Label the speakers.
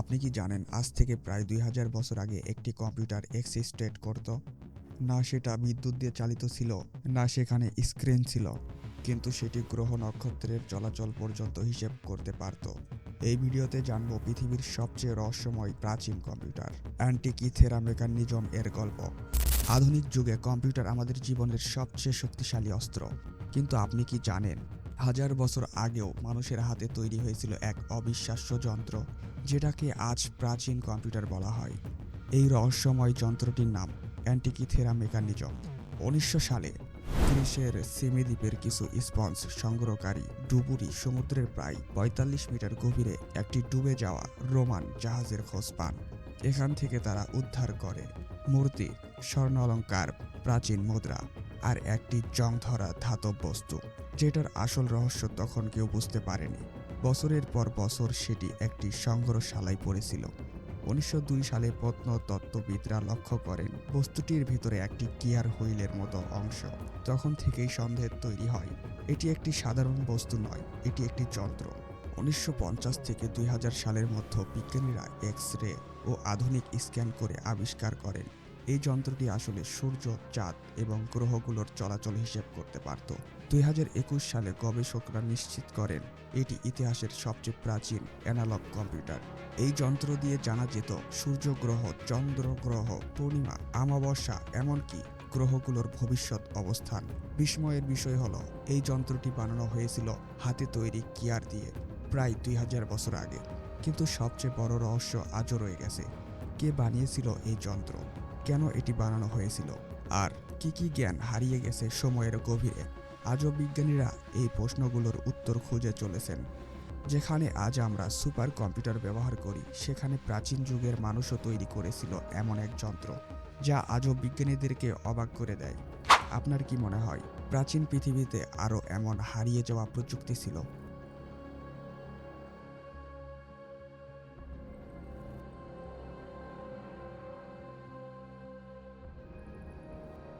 Speaker 1: আপনি কি জানেন আজ থেকে প্রায় দুই হাজার বছর আগে একটি কম্পিউটার এক্সিস্টেট করত? না, সেটা বিদ্যুৎ দিয়ে চালিত ছিল, না সেখানে স্ক্রিন ছিল, কিন্তু সেটি গ্রহ নক্ষত্রের চলাচল পর্যন্ত হিসেব করতে পারত। এই ভিডিওতে জানব পৃথিবীর সবচেয়ে রহস্যময় প্রাচীন কম্পিউটার, অ্যান্টিকিথেরা মেকানিজম এর গল্প। আধুনিক যুগে কম্পিউটার আমাদের জীবনের সবচেয়ে শক্তিশালী অস্ত্র, কিন্তু আপনি কি জানেন হাজার বছর আগেও মানুষের হাতে তৈরি হয়েছিল এক অবিশ্বাস্য যন্ত্র, যেটাকে আজ প্রাচীন কম্পিউটার বলা হয়। এই রহস্যময় যন্ত্রটির নাম অ্যান্টিকিথেরা মেকানিজম। উনিশশো সালে গ্রিসের সেমি দ্বীপের কিছু স্পঞ্জ সংগ্রহকারী ডুবুরি সমুদ্রের প্রায় পঁয়তাল্লিশ মিটার গভীরে একটি ডুবে যাওয়া রোমান জাহাজের খোঁজ পান। এখান থেকে তারা উদ্ধার করে মূর্তি স্বর্ণ অলঙ্কার প্রাচীন মুদ্রা আর একটি জং ধরা ধাতব বস্তু। যেটার আসল রহস্য তখন কেউ বুঝতে পারেনি। বছরের পর বছর সেটি একটি সংগ্রহশালায় পড়েছিল। উনিশশো দুই সালে প্রত্নতত্ত্ববিদরা লক্ষ্য করেন, বস্তুটির ভিতরে একটি গিয়ার হুইলের মতো অংশ। তখন থেকেই সন্দেহ তৈরি হয়, এটি একটি সাধারণ বস্তু নয়, এটি একটি যন্ত্র। উনিশশো পঞ্চাশ থেকে দুই হাজার সালের মধ্যে বিজ্ঞানীরা এক্স রে ও আধুনিক স্ক্যান করে আবিষ্কার করেন। এই যন্ত্রটি আসলে সূর্য, চাঁদ এবং গ্রহগুলোর চলাচল হিসেব করতে পারত। দুই একুশ সালে গবেষকরা নিশ্চিত করেন, এটি ইতিহাসের সবচেয়ে প্রাচীন অ্যানালগ কম্পিউটার। এই যন্ত্র দিয়ে জানা যেত সূর্য গ্রহ, চন্দ্র গ্রহ, পূর্ণিমা, আমাবস্যা, এমনকি গ্রহগুলোর ভবিষ্যৎ অবস্থান। বিস্ময়ের বিষয় হলো, এই যন্ত্রটি বানানো হয়েছিল হাতে তৈরি গিয়ার দিয়ে, প্রায় দুই হাজার বছর আগে। কিন্তু সবচেয়ে বড় রহস্য আজও রয়ে গেছে, কে বানিয়েছিল এই যন্ত্র? কেন এটি বানানো হয়েছিল? আর কি কি জ্ঞান হারিয়ে গেছে সময়ের গভীরে? আজও বিজ্ঞানীরা এই প্রশ্নগুলোর উত্তর খুঁজে চলেছেন। যেখানে আজ আমরা সুপার কম্পিউটার ব্যবহার করি, সেখানে প্রাচীন যুগের মানুষও তৈরি করেছিল এমন এক যন্ত্র, যা আজও বিজ্ঞানীদেরকে অবাক করে দেয়। আপনার কি মনে হয়, প্রাচীন পৃথিবীতে আরও এমন হারিয়ে যাওয়া প্রযুক্তি ছিল?